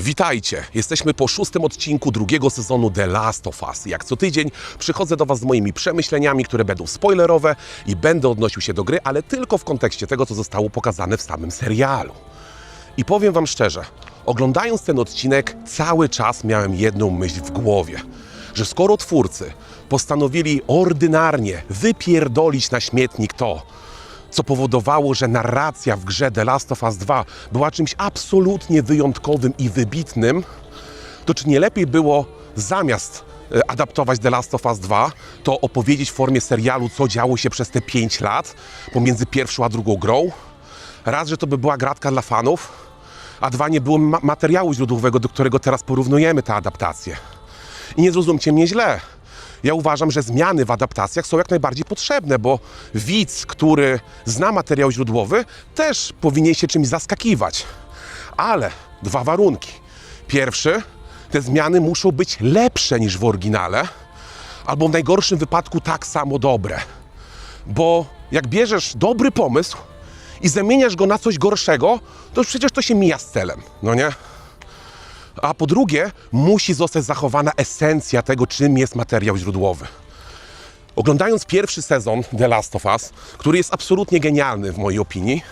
Witajcie! Jesteśmy po szóstym odcinku drugiego sezonu The Last of Us. Jak co tydzień przychodzę do Was z moimi przemyśleniami, które będą spoilerowe i będę odnosił się do gry, ale tylko w kontekście tego, co zostało pokazane w samym serialu. I powiem Wam szczerze, oglądając ten odcinek, cały czas miałem jedną myśl w głowie, że skoro twórcy postanowili ordynarnie wypierdolić na śmietnik to, co powodowało, że narracja w grze The Last of Us 2 była czymś absolutnie wyjątkowym i wybitnym, to czy nie lepiej było zamiast e, adaptować The Last of Us 2, to opowiedzieć w formie serialu, co działo się przez te 5 lat pomiędzy pierwszą a drugą grą? Raz, że to by była gratka dla fanów, a dwa, nie było ma- materiału źródłowego, do którego teraz porównujemy tę adaptację. I nie zrozumcie mnie źle. Ja uważam, że zmiany w adaptacjach są jak najbardziej potrzebne, bo widz, który zna materiał źródłowy, też powinien się czymś zaskakiwać. Ale dwa warunki. Pierwszy, te zmiany muszą być lepsze niż w oryginale, albo w najgorszym wypadku tak samo dobre. Bo jak bierzesz dobry pomysł i zamieniasz go na coś gorszego, to przecież to się mija z celem, no nie? A po drugie, musi zostać zachowana esencja tego, czym jest materiał źródłowy. Oglądając pierwszy sezon The Last of Us, który jest absolutnie genialny w mojej opinii,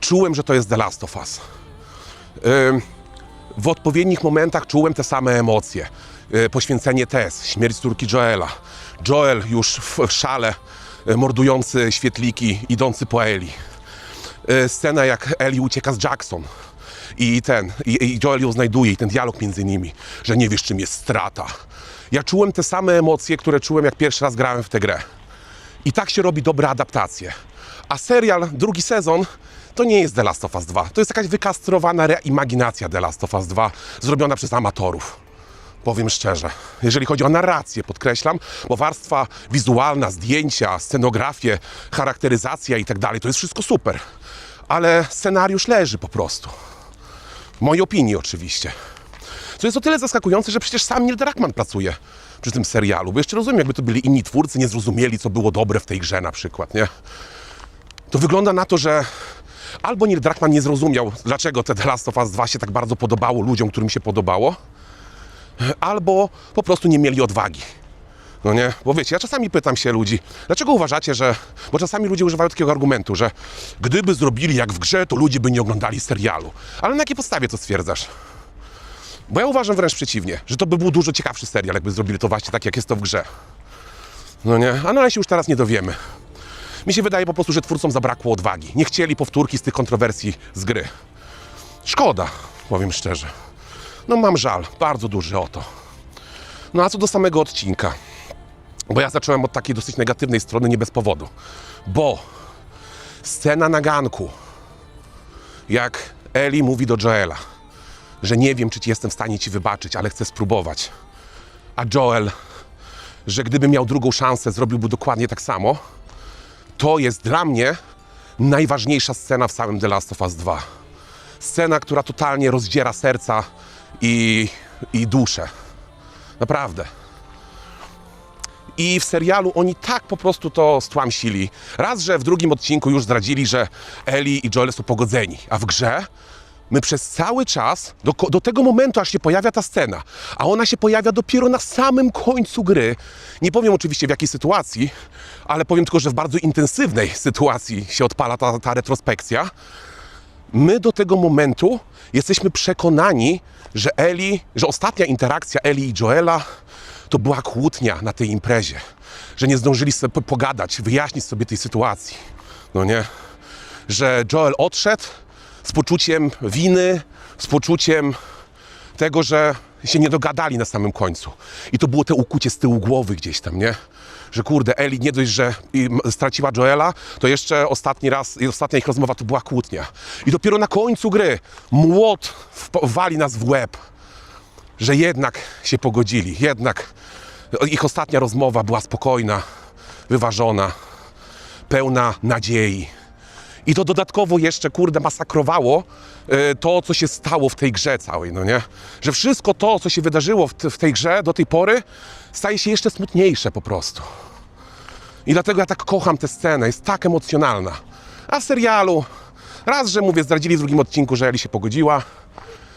czułem, że to jest The Last of Us. W odpowiednich momentach czułem te same emocje. Yy, Poświęcenie Tess, śmierć córki Joela. Joel już w szale yy, mordujący świetliki, idący po Eli. Yy, Scena jak Eli ucieka z Jackson i ten, i, Joel ją znajduje i ten dialog między nimi, że nie wiesz czym jest strata. Ja czułem te same emocje, które czułem jak pierwszy raz grałem w tę grę. I tak się robi dobre adaptacje. A serial, drugi sezon, to nie jest The Last of Us 2. To jest jakaś wykastrowana reimaginacja The Last of Us 2, zrobiona przez amatorów. Powiem szczerze, jeżeli chodzi o narrację, podkreślam, bo warstwa wizualna, zdjęcia, scenografię, charakteryzacja i tak dalej, to jest wszystko super. Ale scenariusz leży po prostu. Mojej opinii oczywiście. Co jest o tyle zaskakujące, że przecież sam Neil Druckmann pracuje przy tym serialu, bo jeszcze rozumiem, jakby to byli inni twórcy, nie zrozumieli, co było dobre w tej grze na przykład, nie? To wygląda na to, że albo Neil Druckmann nie zrozumiał, dlaczego te The Last of Us 2 się tak bardzo podobało ludziom, którym się podobało, albo po prostu nie mieli odwagi. No nie? Bo wiecie, ja czasami pytam się ludzi, dlaczego uważacie, że... Bo czasami ludzie używają takiego argumentu, że gdyby zrobili jak w grze, to ludzie by nie oglądali serialu. Ale na jakiej podstawie to stwierdzasz? Bo ja uważam wręcz przeciwnie, że to by był dużo ciekawszy serial, jakby zrobili to właśnie tak, jak jest to w grze. No nie? A no ale się już teraz nie dowiemy. Mi się wydaje po prostu, że twórcom zabrakło odwagi. Nie chcieli powtórki z tych kontrowersji z gry. Szkoda, powiem szczerze. No mam żal, bardzo duży o to. No a co do samego odcinka? Bo ja zacząłem od takiej dosyć negatywnej strony, nie bez powodu. Bo scena na ganku, jak Eli mówi do Joela, że nie wiem, czy ci jestem w stanie ci wybaczyć, ale chcę spróbować. A Joel, że gdyby miał drugą szansę, zrobiłby dokładnie tak samo. To jest dla mnie najważniejsza scena w samym The Last of Us 2. Scena, która totalnie rozdziera serca i, i duszę. Naprawdę. I w serialu oni tak po prostu to stłamsili. Raz, że w drugim odcinku już zdradzili, że Eli i Joel są pogodzeni, a w grze my przez cały czas, do, do tego momentu, aż się pojawia ta scena, a ona się pojawia dopiero na samym końcu gry. Nie powiem oczywiście w jakiej sytuacji, ale powiem tylko, że w bardzo intensywnej sytuacji się odpala ta, ta retrospekcja my do tego momentu jesteśmy przekonani, że Eli, że ostatnia interakcja Eli i Joela to była kłótnia na tej imprezie. Że nie zdążyli sobie po- pogadać, wyjaśnić sobie tej sytuacji. No nie? Że Joel odszedł z poczuciem winy, z poczuciem tego, że się nie dogadali na samym końcu. I to było te ukucie z tyłu głowy gdzieś tam, nie? Że kurde, Eli nie dość, że straciła Joela, to jeszcze ostatni raz, ostatnia ich rozmowa to była kłótnia. I dopiero na końcu gry młot wali nas w łeb, że jednak się pogodzili, jednak ich ostatnia rozmowa była spokojna, wyważona, pełna nadziei. I to dodatkowo jeszcze, kurde, masakrowało e, to, co się stało w tej grze całej, no nie? Że wszystko to, co się wydarzyło w, tej grze do tej pory, staje się jeszcze smutniejsze po prostu. I dlatego ja tak kocham tę scenę, jest tak emocjonalna. A w serialu, raz, że mówię, zdradzili w drugim odcinku, że Eli się pogodziła,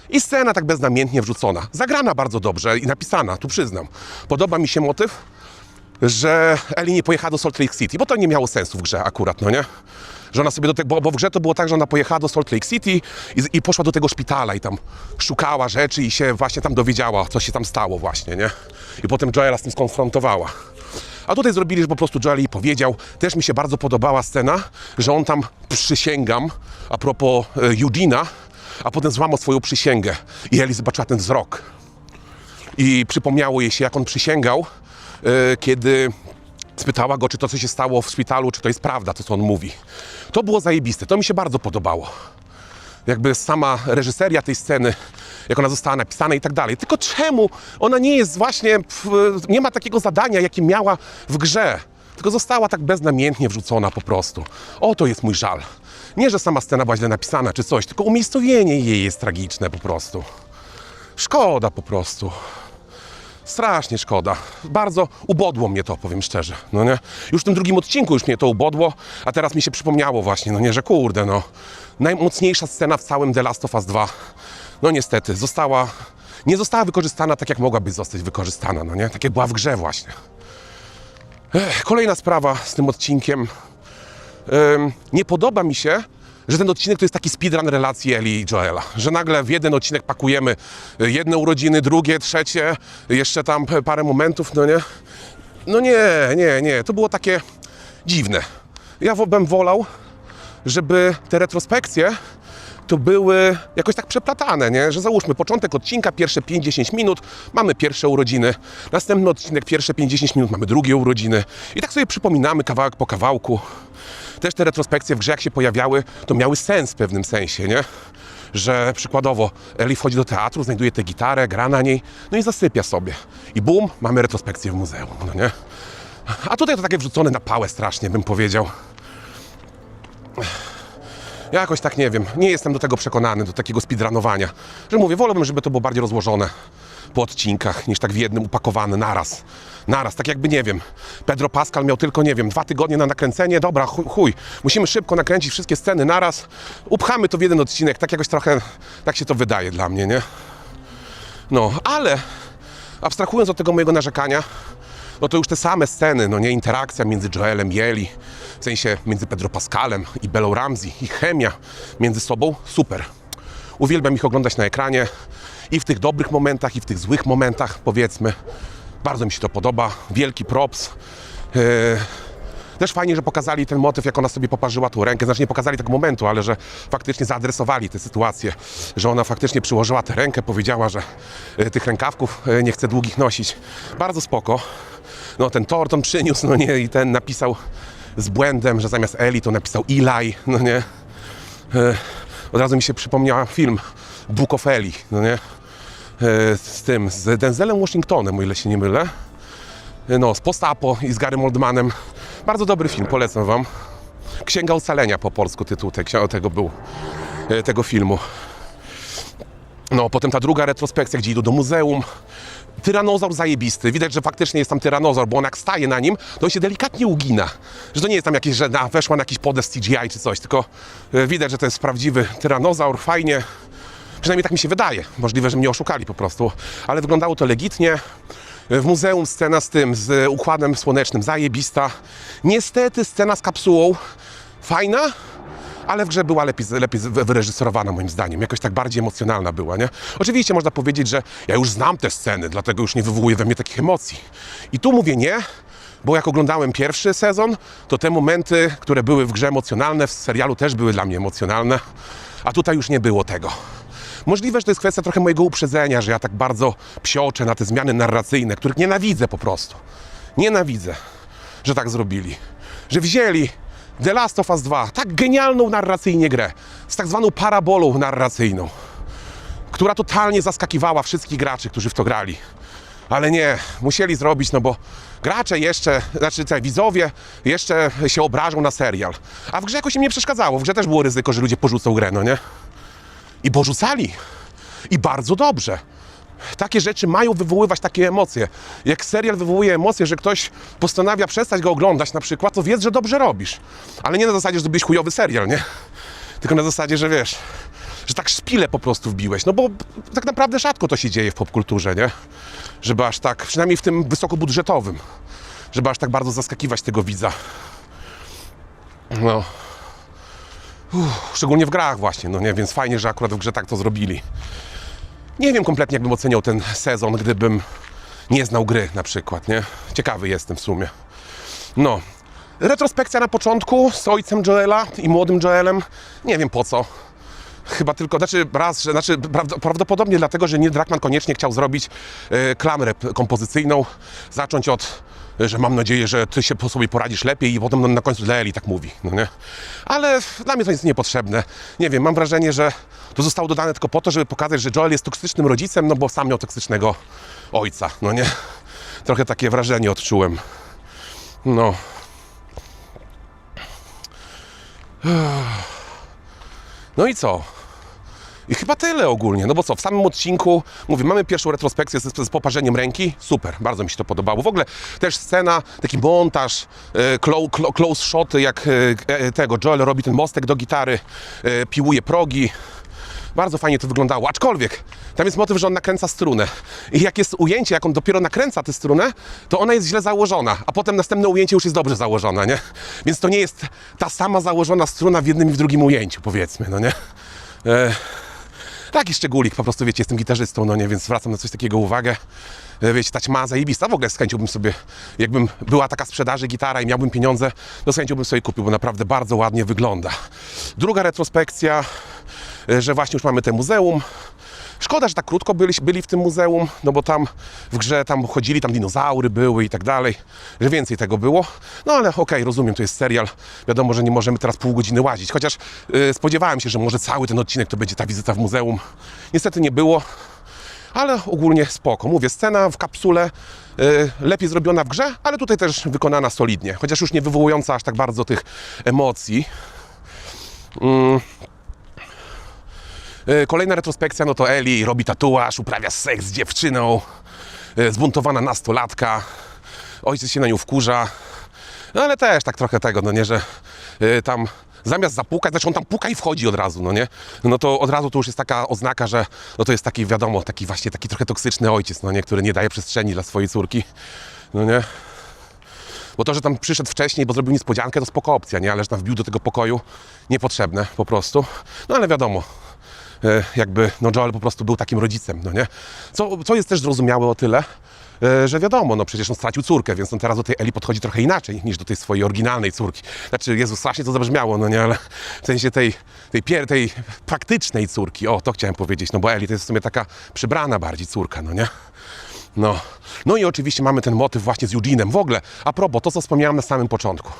I scena tak beznamiętnie wrzucona. Zagrana bardzo dobrze i napisana, tu przyznam. Podoba mi się motyw, że Eli nie pojechała do Salt Lake City, bo to nie miało sensu w grze akurat, no nie? Że ona sobie do tego, bo, w grze to było tak, że ona pojechała do Salt Lake City i, i poszła do tego szpitala i tam szukała rzeczy i się właśnie tam dowiedziała, co się tam stało właśnie, nie? I potem Joela z tym skonfrontowała. A tutaj zrobili, że po prostu Joel jej powiedział. Też mi się bardzo podobała scena, że on tam przysięgam, a propos e, Eugina, a potem złamał swoją przysięgę. I Eli zobaczyła ten wzrok. I przypomniało jej się, jak on przysięgał, e, kiedy spytała go, czy to, co się stało w szpitalu, czy to jest prawda, to, co on mówi. To było zajebiste, to mi się bardzo podobało. Jakby sama reżyseria tej sceny, jak ona została napisana i tak dalej. Tylko czemu ona nie jest właśnie, nie ma takiego zadania, jakie miała w grze, tylko została tak beznamiętnie wrzucona po prostu. O, to jest mój żal. Nie, że sama scena była źle napisana czy coś, tylko umiejscowienie jej jest tragiczne po prostu. Szkoda po prostu. Strasznie szkoda. Bardzo ubodło mnie to, powiem szczerze. No nie? Już w tym drugim odcinku już mnie to ubodło, a teraz mi się przypomniało właśnie, no nie, że kurde, no. Najmocniejsza scena w całym The Last of Us 2, no niestety, została, nie została wykorzystana tak, jak mogłaby zostać wykorzystana, no nie? Tak jak była w grze właśnie. Ech, kolejna sprawa z tym odcinkiem. Nie podoba mi się, że ten odcinek to jest taki speedrun relacji Eli i Joela. Że nagle w jeden odcinek pakujemy y, jedne urodziny, drugie, trzecie, jeszcze tam parę momentów, no nie? No nie, nie, nie. To było takie dziwne. Ja bym wolał, żeby te retrospekcje to były jakoś tak przeplatane, nie? Że załóżmy początek odcinka, pierwsze 5-10 minut, mamy pierwsze urodziny, następny odcinek, pierwsze 50 minut, mamy drugie urodziny i tak sobie przypominamy kawałek po kawałku. Też te retrospekcje w grze, jak się pojawiały, to miały sens w pewnym sensie, nie? Że przykładowo Eli wchodzi do teatru, znajduje tę gitarę, gra na niej, no i zasypia sobie. I bum, mamy retrospekcję w muzeum, no nie? A tutaj to takie wrzucone na pałę strasznie, bym powiedział. Ja jakoś tak nie wiem, nie jestem do tego przekonany, do takiego speedrunowania. Że mówię, wolałbym, żeby to było bardziej rozłożone po odcinkach, niż tak w jednym upakowane naraz. Naraz, tak jakby, nie wiem, Pedro Pascal miał tylko, nie wiem, dwa tygodnie na nakręcenie, dobra, chuj, chuj, musimy szybko nakręcić wszystkie sceny naraz, upchamy to w jeden odcinek, tak jakoś trochę, tak się to wydaje dla mnie, nie? No, ale abstrahując od tego mojego narzekania, no to już te same sceny, no nie, interakcja między Joelem i Eli, w sensie między Pedro Pascalem i Bellą Ramsey, ich chemia między sobą, super. Uwielbiam ich oglądać na ekranie i w tych dobrych momentach, i w tych złych momentach, powiedzmy. Bardzo mi się to podoba, wielki props. Yy, też fajnie, że pokazali ten motyw, jak ona sobie poparzyła tą rękę. Znaczy nie pokazali tego momentu, ale że faktycznie zaadresowali tę sytuację. Że ona faktycznie przyłożyła tę rękę, powiedziała, że e, tych rękawków e, nie chce długich nosić. Bardzo spoko. No ten tort on przyniósł, no nie, i ten napisał z błędem, że zamiast Eli to napisał Eli, no nie. E, Od razu mi się przypomniał film Book of Eli, no nie. Z tym, z Denzelem Washingtonem, o ile się nie mylę no, z Postapo i z Garym Oldmanem. Bardzo dobry film, polecam wam. Księga Ocalenia po polsku tytuł te, tego był, e, tego filmu. No, potem ta druga retrospekcja, gdzie idą do muzeum. Tyranozaur zajebisty. Widać, że faktycznie jest tam tyranozaur, bo on jak staje na nim, to on się delikatnie ugina. Że to nie jest tam jakieś, że na, weszła na jakiś podest CGI czy coś, tylko e, widać, że to jest prawdziwy tyranozaur, fajnie. Przynajmniej tak mi się wydaje. Możliwe, że mnie oszukali po prostu. Ale wyglądało to legitnie. W muzeum scena z tym, z układem słonecznym, zajebista. Niestety scena z kapsułą, fajna, ale w grze była lepiej, lepiej wy- wyreżyserowana moim zdaniem. Jakoś tak bardziej emocjonalna była, nie? Oczywiście można powiedzieć, że ja już znam te sceny, dlatego już nie wywołuje we mnie takich emocji. I tu mówię nie, bo jak oglądałem pierwszy sezon, to te momenty, które były w grze emocjonalne, w serialu też były dla mnie emocjonalne, a tutaj już nie było tego. Możliwe, że to jest kwestia trochę mojego uprzedzenia, że ja tak bardzo psioczę na te zmiany narracyjne, których nienawidzę po prostu. Nienawidzę, że tak zrobili. Że wzięli The Last of Us 2, tak genialną narracyjnie grę, z tak zwaną parabolą narracyjną, która totalnie zaskakiwała wszystkich graczy, którzy w to grali. Ale nie, musieli zrobić, no bo gracze jeszcze, znaczy te widzowie jeszcze się obrażą na serial. A w grze jakoś im nie przeszkadzało. W grze też było ryzyko, że ludzie porzucą grę, no nie? I porzucali. I bardzo dobrze. Takie rzeczy mają wywoływać takie emocje. Jak serial wywołuje emocje, że ktoś postanawia przestać go oglądać na przykład, to wiedz, że dobrze robisz. Ale nie na zasadzie, że zrobiłeś chujowy serial, nie? Tylko na zasadzie, że wiesz, że tak szpilę po prostu wbiłeś. No bo tak naprawdę rzadko to się dzieje w popkulturze, nie? Żeby aż tak, przynajmniej w tym wysokobudżetowym, żeby aż tak bardzo zaskakiwać tego widza. No. Uff, szczególnie w grach właśnie, no nie? Więc fajnie, że akurat w grze tak to zrobili. Nie wiem kompletnie, jakbym oceniał ten sezon, gdybym nie znał gry na przykład, nie? Ciekawy jestem w sumie. No. Retrospekcja na początku z ojcem Joela i młodym Joelem. Nie wiem po co. Chyba tylko, znaczy raz, że, znaczy prawd- prawdopodobnie dlatego, że Neil Druckmann koniecznie chciał zrobić e, klamrę kompozycyjną, zacząć od, że mam nadzieję, że ty się po sobie poradzisz lepiej i potem na końcu dla Eli tak mówi, no nie? Ale dla mnie to jest niepotrzebne. Nie wiem, mam wrażenie, że to zostało dodane tylko po to, żeby pokazać, że Joel jest toksycznym rodzicem, no bo sam miał toksycznego ojca, no nie? Trochę takie wrażenie odczułem. No. No i co? I chyba tyle ogólnie. No bo co, w samym odcinku, mówię, mamy pierwszą retrospekcję z, z poparzeniem ręki. Super, bardzo mi się to podobało. W ogóle też scena, taki montaż, e, clo, clo, close shoty, jak e, e, tego Joel robi ten mostek do gitary, e, piłuje progi. Bardzo fajnie to wyglądało, aczkolwiek tam jest motyw, że on nakręca strunę. I jak jest ujęcie, jak on dopiero nakręca tę strunę, to ona jest źle założona, a potem następne ujęcie już jest dobrze założona, nie? Więc to nie jest ta sama założona struna w jednym i w drugim ujęciu, powiedzmy, no nie? E, taki szczególik, po prostu wiecie, jestem gitarzystą, no nie, więc zwracam na coś takiego uwagę. E, Wiecie, ta ćma zajebista, w ogóle z chęcią bym sobie, jakbym była taka sprzedaży gitara i miałbym pieniądze, to z chęcią bym sobie kupił, bo naprawdę bardzo ładnie wygląda. Druga retrospekcja, e, że właśnie już mamy te muzeum. Szkoda, że tak krótko byli, byli w tym muzeum, no bo tam w grze tam chodzili, tam dinozaury były i tak dalej, że więcej tego było. No ale okej, rozumiem, to jest serial, wiadomo, że nie możemy teraz pół godziny łazić, chociaż y, spodziewałem się, że może cały ten odcinek to będzie ta wizyta w muzeum. Niestety nie było, ale ogólnie spoko. Mówię, scena w kapsule y, lepiej zrobiona w grze, ale tutaj też wykonana solidnie, chociaż już nie wywołująca aż tak bardzo tych emocji. Mm. Y, Kolejna retrospekcja, no to Eli robi tatuaż, uprawia seks z dziewczyną, y, zbuntowana nastolatka, ojciec się na nią wkurza, no ale też tak trochę tego, no nie, że y, tam zamiast zapukać, znaczy on tam puka i wchodzi od razu, no nie, no to od razu to już jest taka oznaka, że no to jest taki, wiadomo, taki właśnie taki trochę toksyczny ojciec, no nie, który nie daje przestrzeni dla swojej córki, no nie. Bo to, że tam przyszedł wcześniej, bo zrobił niespodziankę, to spoko opcja, nie? Ale że tam wbił do tego pokoju, niepotrzebne po prostu. No ale wiadomo, e, jakby no Joel po prostu był takim rodzicem, no nie? Co, co jest też zrozumiałe o tyle, e, że wiadomo, no przecież on stracił córkę, więc on teraz do tej Eli podchodzi trochę inaczej niż do tej swojej oryginalnej córki. Znaczy, Jezu, strasznie to zabrzmiało, no nie, ale w sensie tej, tej, pier- tej praktycznej córki, o, to chciałem powiedzieć, no bo Eli to jest w sumie taka przybrana bardziej córka, no nie? No. no i oczywiście mamy ten motyw właśnie z Eugene'em. W ogóle, a propos, to co wspomniałem na samym początku.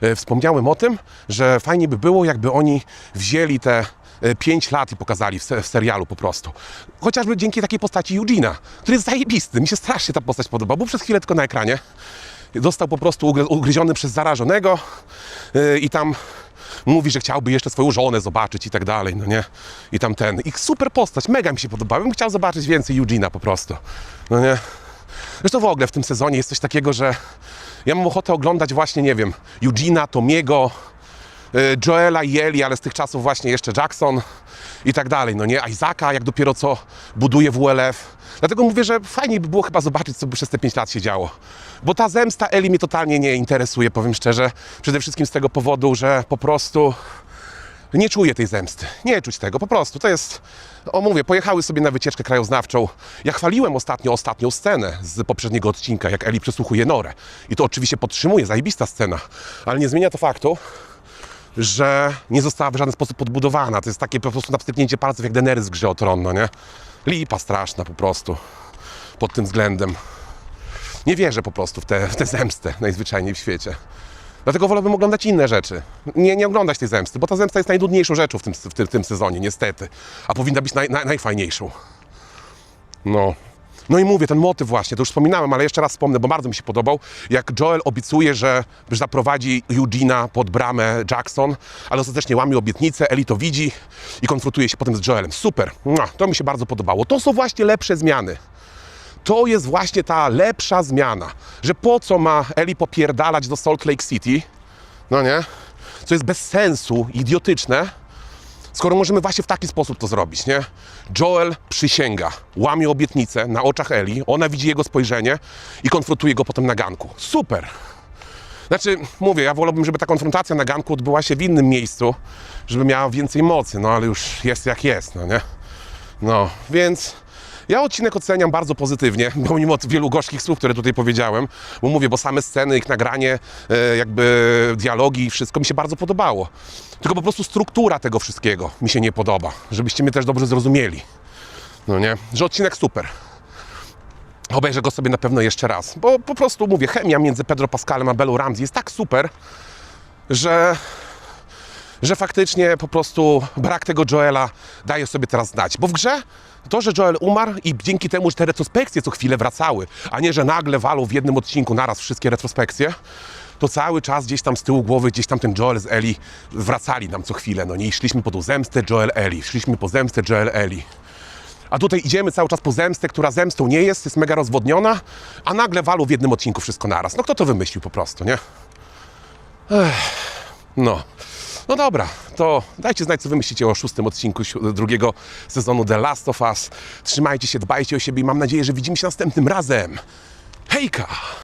E, Wspomniałem o tym, że fajnie by było, jakby oni wzięli te 5 lat i pokazali w, w serialu po prostu. Chociażby dzięki takiej postaci Eugene'a, który jest zajebisty. Mi się strasznie ta postać podoba. Był przez chwilę tylko na ekranie. Został po prostu ugry- ugryziony przez zarażonego yy, i tam mówi, że chciałby jeszcze swoją żonę zobaczyć i tak dalej, no nie? I tam ten. I super postać, mega mi się podoba. Bym chciał zobaczyć więcej Eugene'a po prostu. No nie? Zresztą w ogóle w tym sezonie jest coś takiego, że ja mam ochotę oglądać właśnie, nie wiem, Eugene'a, Tomiego, Joela i Eli, ale z tych czasów właśnie jeszcze Jackson i tak dalej, no nie? Isaaca, jak dopiero co buduje WLF. Dlatego mówię, że fajnie by było chyba zobaczyć, co by przez te 5 lat się działo. Bo ta zemsta Eli mnie totalnie nie interesuje, powiem szczerze. Przede wszystkim z tego powodu, że po prostu nie czuję tej zemsty. Nie czuć tego, po prostu. To jest, o mówię, pojechały sobie na wycieczkę krajoznawczą. Ja chwaliłem ostatnio ostatnią scenę z poprzedniego odcinka, jak Eli przesłuchuje Norę. I to oczywiście podtrzymuje, zajebista scena. Ale nie zmienia to faktu, że nie została w żaden sposób podbudowana. To jest takie po prostu napstyknięcie palców jak Daenerys w grze o tron, no nie? Lipa straszna po prostu pod tym względem. Nie wierzę po prostu w tę w tę zemstę najzwyczajniej w świecie. Dlatego wolałbym oglądać inne rzeczy. Nie, nie oglądać tej zemsty, bo ta zemsta jest najnudniejszą rzeczą w tym, w tym, w tym sezonie, niestety. A powinna być naj, naj, najfajniejszą. No. No i mówię, ten motyw właśnie, to już wspominałem, ale jeszcze raz wspomnę, bo bardzo mi się podobał, jak Joel obiecuje, że zaprowadzi Eugena pod bramę Jackson, ale ostatecznie łamie obietnicę, Eli to widzi i konfrontuje się potem z Joelem. Super, to mi się bardzo podobało. To są właśnie lepsze zmiany. To jest właśnie ta lepsza zmiana, że po co ma Eli popierdalać do Salt Lake City, no nie, co jest bez sensu, idiotyczne, Skoro możemy właśnie w taki sposób to zrobić, nie? Joel przysięga, łamie obietnicę na oczach Eli, ona widzi jego spojrzenie i konfrontuje go potem na ganku. Super! Znaczy, mówię, ja wolałbym, żeby ta konfrontacja na ganku odbyła się w innym miejscu, żeby miała więcej mocy, no ale już jest jak jest, no nie? No, więc ja odcinek oceniam bardzo pozytywnie, pomimo wielu gorzkich słów, które tutaj powiedziałem, bo mówię, bo same sceny, ich nagranie, e, jakby dialogi wszystko mi się bardzo podobało. Tylko po prostu struktura tego wszystkiego mi się nie podoba, żebyście mnie też dobrze zrozumieli. No nie? Że odcinek super. Obejrzę go sobie na pewno jeszcze raz, bo po prostu mówię, chemia między Pedro Pascalem a Bellą Ramsey jest tak super, że że faktycznie po prostu brak tego Joela daje sobie teraz znać. Bo w grze to, że Joel umarł i dzięki temu, że te retrospekcje co chwilę wracały, a nie, że nagle walą w jednym odcinku naraz wszystkie retrospekcje, to cały czas gdzieś tam z tyłu głowy, gdzieś tam ten Joel z Eli wracali nam co chwilę. No nie, I szliśmy po tą zemstę Joel Eli, szliśmy po zemstę Joel Eli. A tutaj idziemy cały czas po zemstę, która zemstą nie jest, jest mega rozwodniona, a nagle walą w jednym odcinku wszystko naraz. No kto to wymyślił po prostu, nie? No. No dobra, to dajcie znać, co wy myślicie o szóstym odcinku drugiego sezonu The Last of Us. Trzymajcie się, dbajcie o siebie i mam nadzieję, że widzimy się następnym razem. Hejka!